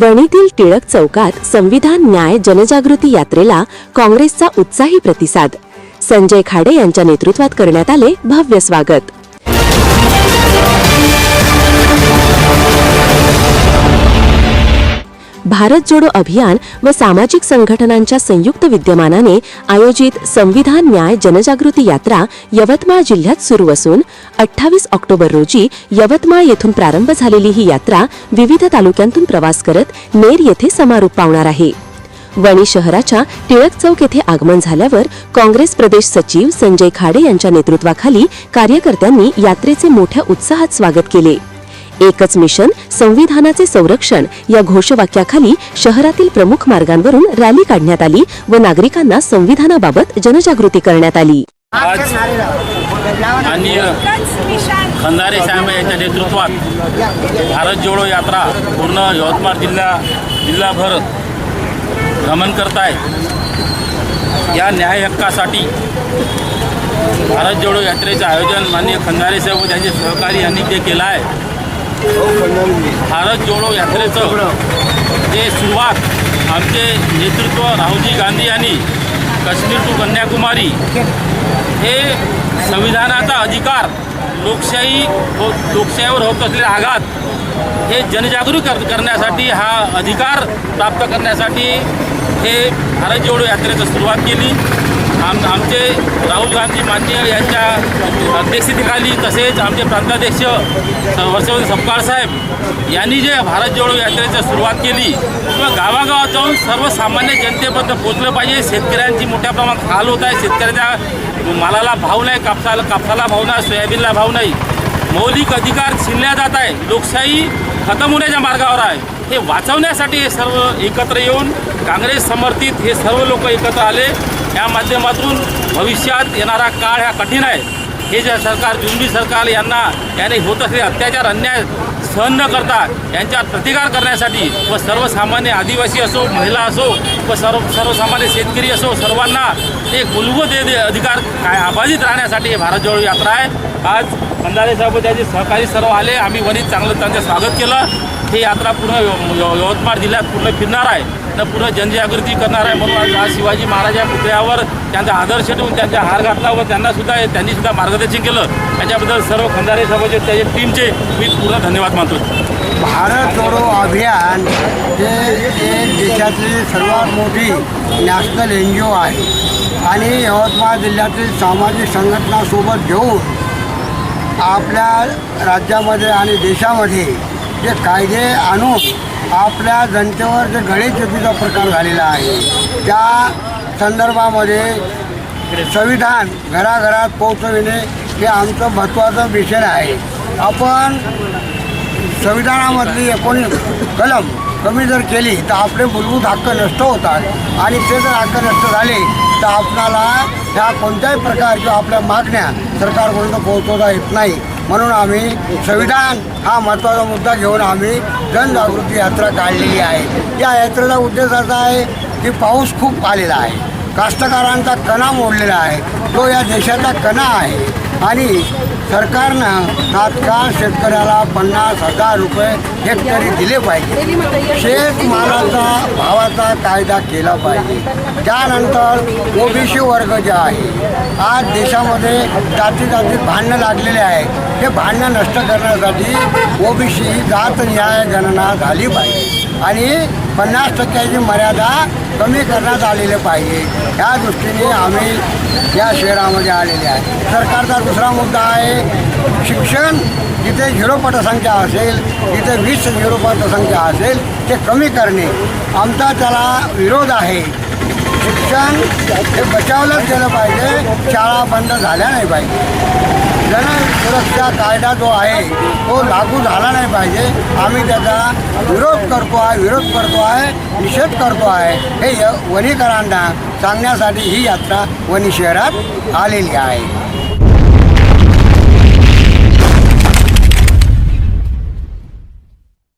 वणीतील टिळक चौकात संविधान न्याय जनजागृती यात्रेला काँग्रेसचा उत्साही प्रतिसाद. संजय खाडे यांच्या नेतृत्वात करण्यात आले भव्य स्वागत. भारत जोडो अभियान व सामाजिक संघटनांच्या संयुक्त विद्यमानाने आयोजित संविधान न्याय जनजागृती यात्रा यवतमाळ जिल्ह्यात सुरू असून अठ्ठावीस ऑक्टोबर रोजी यवतमाळ येथून प्रारंभ झालेली ही यात्रा विविध तालुक्यांतून प्रवास करत नेर येथे समारोप पावणार आहे. वणी शहराच्या टिळक चौक येथे आगमन झाल्यावर काँग्रेस प्रदेश सचिव संजय खाडे यांच्या नेतृत्वाखाली कार्यकर्त्यांनी यात्रेचे मोठ्या उत्साहात स्वागत केले. एकच मिशन संविधानाचे संरक्षण या घोषवाक्याखाली शहरातील प्रमुख मार्गांवरून रॅली काढण्यात आली व नागरिकांना संविधानाबाबत जनजागृती करण्यात आली. आज माननीय खंदारे साहेब यांच्या नेतृत्वात भारत जोडो यात्रा पूर्ण यवतमाळ जिल्हा जिल्हाभर भ्रमण करत आहे या न्याय हक्कासाठी भारत जोडो यात्रेचं आयोजन माननीय खंदारे साहेब त्यांचे सहकारी यांनी जे केलं आहे भारत जोडो यात्रेचं जे सुरुवात आमचे नेतृत्व राहुलजी गांधी यांनी काश्मीर टू कन्याकुमारी हे संविधानाचा अधिकार लोकशाही हो लोकशाहीवर होत असलेले आघात हे जनजागृती कर करण्यासाठी हा अधिकार प्राप्त करण्यासाठी हे भारत जोडो यात्रेचं सुरुवात केली. आम आमचे राहुल गांधी मान्य यांच्या अध्यक्षतेखाली तसेच आमचे प्रांताध्यक्ष वर्षवर्धन सपकाळ साहेब यांनी जे भारत जोडो यात्रेची सुरुवात केली किंवा गावागावात जाऊन सर्वसामान्य जनतेपर्यंत पोचलं पाहिजे. शेतकऱ्यांची मोठ्या प्रमाणात हाल होत आहे. शेतकऱ्याच्या मालाला भाव नाही कापसाला कापसाला भाव नाही सोयाबीनला भाव नाही. मौलिक अधिकार छिनल्या जात आहे. लोकशाही खतम होण्याच्या मार्गावर आहे. हे वाचवण्यासाठी हे सर्व एकत्र येऊन काँग्रेस समर्थित हे सर्व लोक एकत्र आले. या माध्यमातून भविष्यात येणारा काळ हा कठीण आहे. हे जे सरकार जुंबी सरकार यांना याने होत असलेले अत्याचार अन्याय सहन न करता यांच्यावर प्रतिकार करण्यासाठी व सर्वसामान्य आदिवासी असो महिला असो व सर्व सर्वसामान्य शेतकरी असो सर्वांना एक मूलभूत अधिकार काय अबाधित राहण्यासाठी हे भारत जोडो यात्रा आहे. आज खंदारे साहेब त्याचे सहकारी सर्व आले. आम्ही वनीत चांगलं त्यांचं स्वागत केलं. ही यात्रा पूर्ण यवतमाळ जिल्ह्यात पूर्ण फिरणार आहे. तर पूर्ण जनजागृती करणार आहे म्हणून आज- शिवाजी महाराज या पुतळ्यावर त्यांचा आदर्श ठेवून त्यांचा हार घातला व त्यांना सुद्धा त्यांनी सुद्धा मार्गदर्शन केलं. त्याच्याबद्दल सर्व खंदारे साहेबांचे त्याच्या टीमचे मी पूर्ण धन्यवाद मानतो. भारत जोडो अभियान हे एक देशातली सर्वात मोठी नॅशनल एन जी ओ आहे. आणि यवतमाळ जिल्ह्यातील सामाजिक संघटनासोबत घेऊन आपल्या राज्यामध्ये आणि देशामध्ये जे कायदे आणून आपल्या जनतेवर जे गणेशचतुर्थीचा प्रकार झालेला आहे त्या संदर्भामध्ये संविधान घराघरात पोहोचविणे हे आमचं महत्त्वाचं मिशन आहे. आपण संविधानामधली एकोणीस कलम कमी जर केली तर आपले मूलभूत हक्क नष्ट होतात. आणि ते जर हक्क नष्ट झाले तर आपणाला ह्या कोणत्याही प्रकारच्या आपल्या मागण्या सरकारपर्यंत पोहोचवता येत नाही. म्हणून आम्ही संविधान हा महत्त्वाचा मुद्दा घेऊन आम्ही जनजागृती यात्रा काढलेली आहे. या यात्रेचा उद्देश असा आहे की पाऊस खूप आलेला आहे. कास्तकारांचा कणा मोडलेला आहे. तो या देशाचा कणा आहे. आणि सरकारनं तात्काळ शेतकऱ्याला पन्नास हजार रुपये हेक्टरी दिले पाहिजे. शेतमालाचा भावाचा कायदा केला पाहिजे. त्यानंतर ओबीसी वर्ग जे आहे आज देशामध्ये जाती जातीत भांडणं लागलेले आहे हे भांडणं नष्ट करण्यासाठी ओबीसी जात न्याय गणना झाली पाहिजे. आणि पन्नास टक्क्याची मर्यादा कमी करण्यात आलेली पाहिजे. ह्या दृष्टीने आम्ही या शहरामध्ये आलेले आहे. सरकारचा दुसरा मुद्दा आहे शिक्षण जिथे झिरो पटसंख्या असेल जिथे वीस झिरो पटसंख्या असेल ते कमी करणे. आमचा त्याला विरोध आहे. शिक्षण हे बचावलंच गेलं पाहिजे. शाळा बंद झाल्या नाही पाहिजे. जन सुरक्षा कायदा जो आहे तो लागू झाला नाही पाहिजे. आम्ही त्याचा विरोध करतो आहे विरोध करतो आहे निषेध करतो आहे. हे य वणीकरांना सांगण्यासाठी ही यात्रा वणी शहरात आलेली आहे.